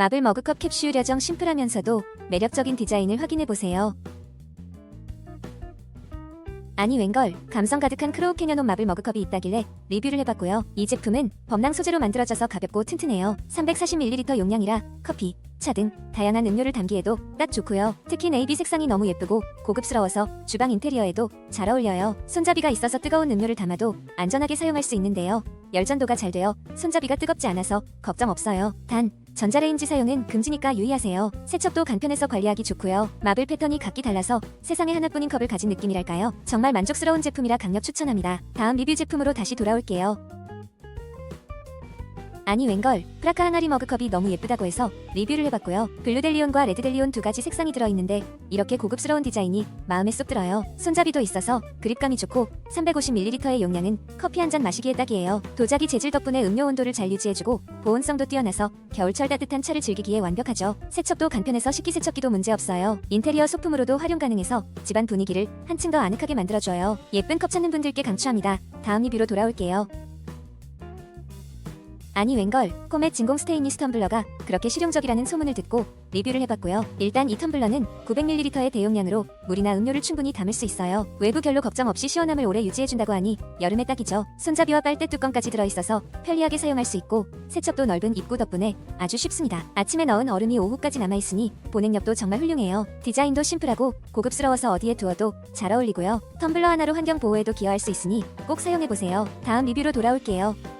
마블 머그컵 캡슐 여정 심플하면서도 매력적인 디자인을 확인해보세요. 아니 웬걸 감성 가득한 크로우 캐녀논 마블 머그컵이 있다길래 리뷰를 해봤고요. 이 제품은 범랑 소재로 만들어져서 가볍고 튼튼해요. 340ml 용량이라 커피, 차 등 다양한 음료를 담기에도 딱 좋고요. 특히 네이비 색상이 너무 예쁘고 고급스러워서 주방 인테리어에도 잘 어울려요. 손잡이가 있어서 뜨거운 음료를 담아도 안전하게 사용할 수 있는데요. 열전도가 잘 되어 손잡이가 뜨겁지 않아서 걱정 없어요. 단 전자레인지 사용은 금지니까 유의하세요. 세척도 간편해서 관리하기 좋고요. 마블 패턴이 각기 달라서 세상에 하나뿐인 컵을 가진 느낌이랄까요. 정말 만족스러운 제품이라 강력 추천합니다. 다음 리뷰 제품으로 다시 돌아올게요. 아니 웬걸 프라카 항아리 머그컵이 너무 예쁘다고 해서 리뷰를 해봤고요. 블루델리온과 레드델리온 두 가지 색상이 들어있는데 이렇게 고급스러운 디자인이 마음에 쏙 들어요. 손잡이도 있어서 그립감이 좋고 350ml의 용량은 커피 한 잔 마시기에 딱이에요. 도자기 재질 덕분에 음료 온도를 잘 유지해주고 보온성도 뛰어나서 겨울철 따뜻한 차를 즐기기에 완벽하죠. 세척도 간편해서 식기세척기도 문제없어요. 인테리어 소품으로도 활용 가능해서 집안 분위기를 한층 더 아늑하게 만들어줘요. 예쁜 컵 찾는 분들께 강추합니다. 다음 리뷰로 돌아올게요. 아니 웬걸 코멧 진공 스테인리스 텀블러가 그렇게 실용적이라는 소문을 듣고 리뷰를 해봤고요. 일단 이 텀블러는 900ml의 대용량으로 물이나 음료를 충분히 담을 수 있어요. 외부 결로 걱정 없이 시원함을 오래 유지해준다고 하니 여름에 딱이죠. 손잡이와 빨대 뚜껑까지 들어있어서 편리하게 사용할 수 있고 세척도 넓은 입구 덕분에 아주 쉽습니다. 아침에 넣은 얼음이 오후까지 남아있으니 보냉력도 정말 훌륭해요. 디자인도 심플하고 고급스러워서 어디에 두어도 잘 어울리고요. 텀블러 하나로 환경 보호에도 기여할 수 있으니 꼭 사용해보세요. 다음 리뷰로 돌아올게요.